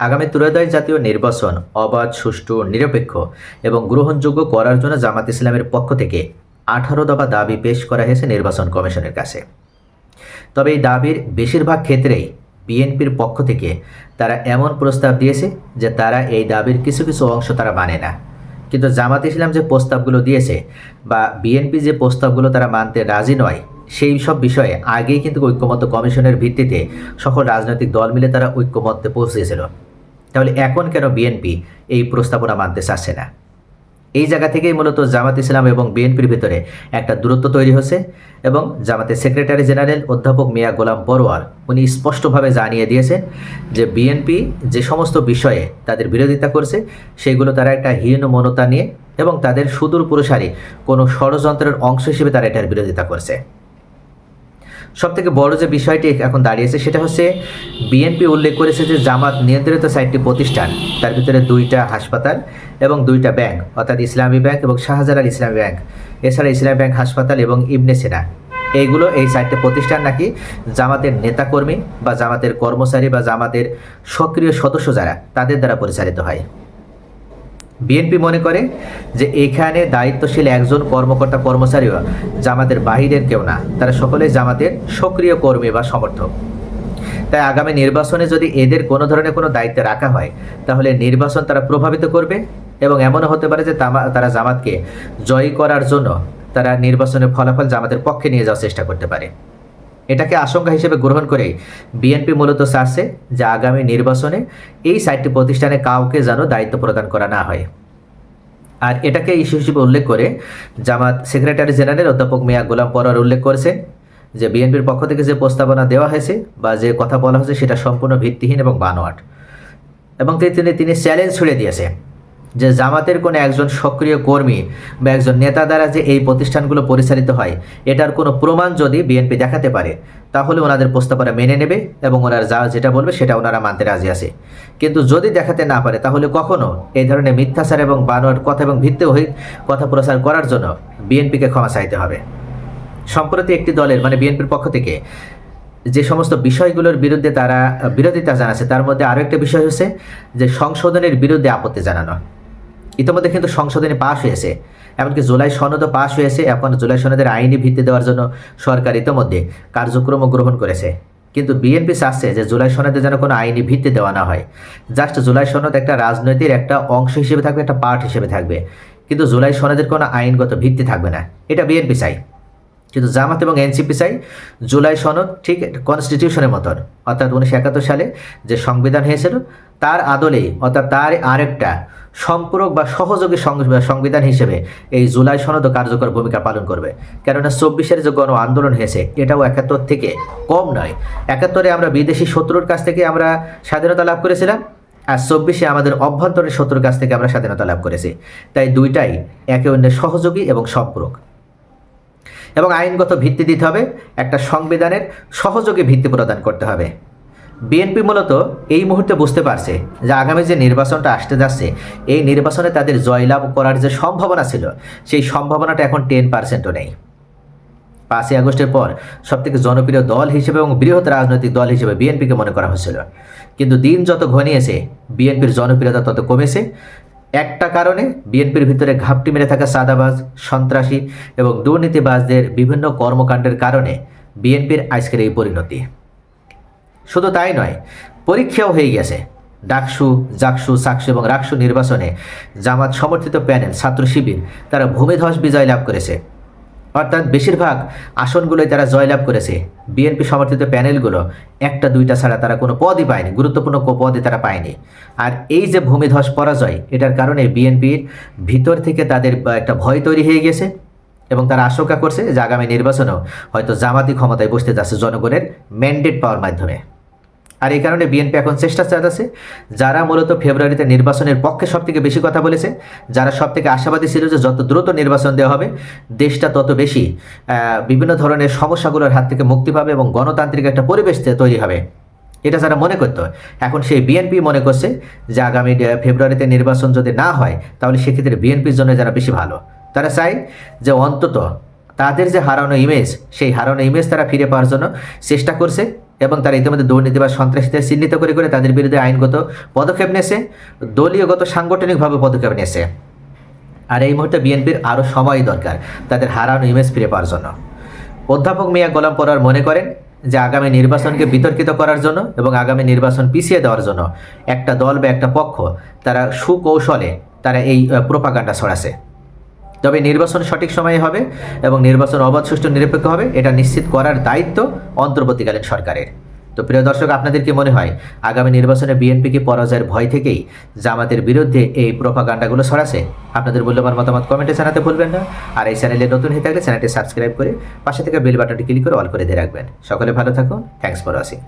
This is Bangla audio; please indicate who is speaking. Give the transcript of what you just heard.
Speaker 1: আগামী ত্রয়োদশ জাতীয় নির্বাচন অবাধ, সুষ্ঠু, নিরপেক্ষ এবং গ্রহণযোগ্য করার জন্য জামাত ইসলামের পক্ষ থেকে আঠারো দফা দাবি পেশ করা হয়েছে নির্বাচন কমিশনের কাছে। তবে এই দাবির বেশিরভাগ ক্ষেত্রেই বিএনপির পক্ষ থেকে তারা এমন প্রস্তাব দিয়েছে যে তারা এই দাবির কিছু কিছু অংশ তারা মানে না। কিন্তু জামাত ইসলাম যে প্রস্তাবগুলো দিয়েছে বা বিএনপি যে প্রস্তাবগুলো তারা মানতে রাজি নয় সেই সব বিষয়ে আগেই কিন্তু ঐক্যমত্য কমিশনের ভিত্তিতে সকল রাজনৈতিক দল মিলে তারা ঐক্যমত্যে পৌঁছেছিল। তাহলে এখন কেন বিএনপি এই প্রস্তাবনা মানতে চাচ্ছে না? এই জায়গা থেকেই মূলত জামাত ইসলাম এবং বিএনপির ভিতরে একটা দূরত্ব তৈরি হচ্ছে এবং জামাতের সেক্রেটারি জেনারেল অধ্যাপক মিয়া গোলাম বড়োয়ার উনি স্পষ্টভাবে জানিয়ে দিয়েছেন যে বিএনপি যে সমস্ত বিষয়ে তাদের বিরোধিতা করছে, সেগুলো তারা একটা হীন মনতা নিয়ে এবং তাদের সুদূর প্রসারী কোনো ষড়যন্ত্রের অংশ হিসেবে তারা এটার বিরোধিতা করছে। সবথেকে বড় যে বিষয়টি এখন দাঁড়িয়েছে সেটা হচ্ছে বিএনপি উল্লেখ করেছে যে জামাত নিয়ন্ত্রিত সাইটটি প্রতিষ্ঠান। তার ভিতরে দুইটা হাসপাতাল এবং দুইটা ব্যাংক, অর্থাৎ ইসলামী ব্যাংক এবং শাহজালাল ইসলামী ব্যাংক। এছাড়া ইসলামী ব্যাংক হাসপাতাল এবং ইবনে সিনা। এইগুলো এই সাইটটি প্রতিষ্ঠান নাকি জামাতের নেতাকর্মী বা জামাতের কর্মচারী বা জামাতের সক্রিয় সদস্য যারা, তাদের দ্বারা পরিচালিত হয়। বিএনপি মনে করে যে এখানে দায়িত্বশীল একজন কর্মকর্তা কর্মচারীও জামাতের বাহিরের কেউ না। তারা সকলে জামাতের সক্রিয় কর্মী বা সমর্থক। তাই আগামী নির্বাচনে যদি এদের কোনো ধরনের কোনো দায়িত্বে রাখা হয়, তাহলে নির্বাচন তারা প্রভাবিত করবে এবং এমনও হতে পারে যে তারা জামাতকে জয়ী করার জন্য তারা নির্বাচনের ফলাফল জামাতের পক্ষে নিয়ে যাওয়ার চেষ্টা করতে পারে। এটাকে আশঙ্কা হিসেবে গ্রহণ করে বিএনপি মূলত চাচ্ছে যে আগামী নির্বাচনে এই সাইটটি প্রতিষ্ঠানে কাউকে যেন দায়িত্ব প্রদান করা না হয়। আর এটাকে ইস্যু হিসেবে উল্লেখ করে জামাত সেক্রেটারি জেনারেল অধ্যাপক মিয়া গোলাম পরোয়ার উল্লেখ করেছেন যে বিএনপির পক্ষ থেকে যে প্রস্তাবনা দেওয়া হয়েছে বা যে কথা বলা হয়েছে সেটা সম্পূর্ণ ভিত্তিহীন এবং বানোয়াট। এবং তিনি তিনি চ্যালেঞ্জ ছুড়ে দিয়েছে যে জামাতের কোনো একজন সক্রিয় কর্মী বা একজন নেতা দ্বারা যে এই প্রতিষ্ঠানগুলো পরিচালিত হয়, এটার কোনো প্রমাণ যদি বিএনপি দেখাতে পারে, তাহলে ওনাদের প্রস্তাবনা মেনে নেবে এবং ওনারা যা যেটা বলবে সেটা ওনারা মানতে রাজি আছে। কিন্তু যদি দেখাতে না পারে, তাহলে কখনো এই ধরনের মিথ্যাচার এবং বানোয়ার কথা এবং ভিত্তিহীন কথা প্রচার করার জন্য বিএনপিকে ক্ষমা চাইতে হবে। সম্প্রতি একটি দলের মানে বিএনপির পক্ষ থেকে যে সমস্ত বিষয়গুলোর বিরুদ্ধে তারা বিরোধিতা জানাচ্ছে, তার মধ্যে আরও একটা বিষয় হচ্ছে যে সংশোধনের বিরুদ্ধে আপত্তি জানানো। ইতিমধ্যে কিন্তু সংশোধনী পাশ হয়েছে। এমনকি জুলাই সনদও পাশ হয়েছে, এখন জুলাই সনদের আইনি ভিত্তি দেওয়ার জন্য সরকার ইতিমধ্যে কার্যক্রমও গ্রহণ করেছে। কিন্তু বিএনপি চাচ্ছে যে জুলাই সনদে যেন কোনো আইনি ভিত্তি দেওয়া না হয়। জাস্ট জুলাই সনদ একটা রাজনৈতিক একটা অংশ হিসেবে থাকবে, একটা পার্ট হিসেবে থাকবে। কিন্তু জুলাই সনদের কোনো আইনগত ভিত্তি থাকবে না। এটা বিএনপি চাই। কিন্তু জামাত এবং এনসিপি চাই জুলাই সনদ ঠিক কনস্টিটিউশনের মতন। অর্থাৎ উনিশশো একাত্তর সালে যে সংবিধান হয়েছিল তার আদলে, অর্থাৎ তার আরেকটা সম্পূরক বা সহযোগী সংবিধান হিসেবে এই জুলাই সনদও কার্যকর ভূমিকা পালন করবে। কেননা চব্বিশের যে গণ আন্দোলন হয়েছে, এটাও একাত্তর থেকে কম নয়। একাত্তরে আমরা বিদেশি শত্রুর কাছ থেকে আমরা স্বাধীনতা লাভ করেছিলাম, আর চব্বিশে আমাদের অভ্যন্তরীণ শত্রুর কাছ থেকে আমরা স্বাধীনতা লাভ করেছি। তাই দুইটাই একে অন্যের সহযোগী এবং সম্পূরক। এবং আইনগত ভিত্তি দিতে হবে, একটা সংবিধানের সহযোগী ভিত্তি প্রদান করতে হবে। বিএনপি মূলত এই মুহূর্তে বুঝতে পারছে যে আগামী যে নির্বাচনটা আসতে যাচ্ছে, এই নির্বাচনে তাদের জয়লাভ করার যে সম্ভাবনা ছিল, সেই সম্ভাবনাটা এখন টেন পার্সেন্টও নেই। পাঁচই আগস্টের পর সবথেকে জনপ্রিয় দল হিসেবে এবং বৃহৎ রাজনৈতিক দল হিসেবে বিএনপিকে মনে করা হয়েছিল কিন্তু দিন যত ঘনিয়েছে, বিএনপির জনপ্রিয়তা তত কমেছে। একটা কারণে বিএনপির ভিতরে ঘাপটি মেরে থাকা সাদাবাজ, সন্ত্রাসী এবং দুর্নীতিবাজদের বিভিন্ন কর্মকাণ্ডের কারণে বিএনপির আজকের এই পরিণতি। শুধু তাই নয়, পরীক্ষাও হয়ে গেছে। ডাকসু, জাকসু, সাকসু এবং রাকসু নির্বাচনে জামাত সমর্থিত প্যানেল, ছাত্র শিবির, তারা ভূমিধ্বস বিজয় লাভ করেছে। অর্থাৎ বেশিরভাগ আসনগুলোই তারা জয়লাভ করেছে। বিএনপি সমর্থিত প্যানেলগুলো একটা, দুইটা ছাড়া তারা কোনো পদই পায়নি, গুরুত্বপূর্ণ পদই তারা পায়নি। আর এই যে ভূমিধ্বস পরাজয়, এটার কারণে বিএনপির ভিতর থেকে তাদের একটা ভয় তৈরি হয়ে গেছে এবং তারা আশঙ্কা করছে যে আগামী নির্বাচনেও হয়তো জামাতি ক্ষমতায় বসতে যাচ্ছে জনগণের ম্যান্ডেট পাওয়ার মাধ্যমে। আর এই কারণে বিএনপি এখন চেষ্টা চালাচ্ছে যারা মূলত ফেব্রুয়ারিতে নির্বাচনের পক্ষে সব থেকে বেশি কথা বলেছে, যারা সব থেকে আশাবাদী ছিল যে যত দ্রুত নির্বাচন দেওয়া হবে, দেশটা তত বেশি বিভিন্ন ধরনের সমস্যাগুলোর হাত থেকে মুক্তি পাবে এবং গণতান্ত্রিক একটা পরিবেশ তৈরি হবে। এটা যারা মনে করতো, এখন সেই বিএনপি মনে করছে যে আগামী ফেব্রুয়ারিতে নির্বাচন যদি না হয়, তাহলে সেক্ষেত্রে বিএনপির জন্য যারা বেশি ভালো। তারা চায় যে অন্তত তাদের যে হারানো ইমেজ সেই হারানো ইমেজ তারা ফিরে পাওয়ার জন্য চেষ্টা করছে। এবং তারা ইতিমধ্যে দুর্নীতি বা সন্ত্রাসীদের চিহ্নিত করে করে তাদের বিরুদ্ধে আইনগত পদক্ষেপ নিয়েছে, দলীয়গত সাংগঠনিকভাবে পদক্ষেপ নিয়েছে। আর এই মুহূর্তে বিএনপির আরও সময় দরকার, তাদের হারানো ইমেজ ফিরে পাওয়ার জন্য। অধ্যাপক মিয়া গোলাম পরার মনে করেন যে আগামী নির্বাচনকে বিতর্কিত করার জন্য এবং আগামী নির্বাচন পিছিয়ে দেওয়ার জন্য একটা দল বা একটা পক্ষ, তারা সুকৌশলে তারা এই প্রোপাগান্ডা ছড়াছে তবে নির্বাচন সঠিক সময়ে হবে এবং নির্বাচন অবাধ, সুষ্ঠু, নিরপেক্ষ হবে, এটা নিশ্চিত করার দায়িত্ব অন্তর্বর্তীকালীন সরকারের। তো প্রিয় দর্শক, আপনাদের কি মনে হয়, আগামী নির্বাচনে বিএনপি কি পরাজয়ের ভয় থেকেই জামাতের বিরুদ্ধে এই প্রোপাগান্ডাগুলো ছড়াছে আপনাদের মূল্যবান মতামত কমেন্টে জানাতে ভুলবেন না। আর এই চ্যানেলে নতুন হয়ে থাকলে চ্যানেলটি সাবস্ক্রাইব করে পাশে থেকে বেল বাটনটি ক্লিক করে অল করে দিয়ে রাখবেন। সকলে ভালো থাকুন। Thanks for watching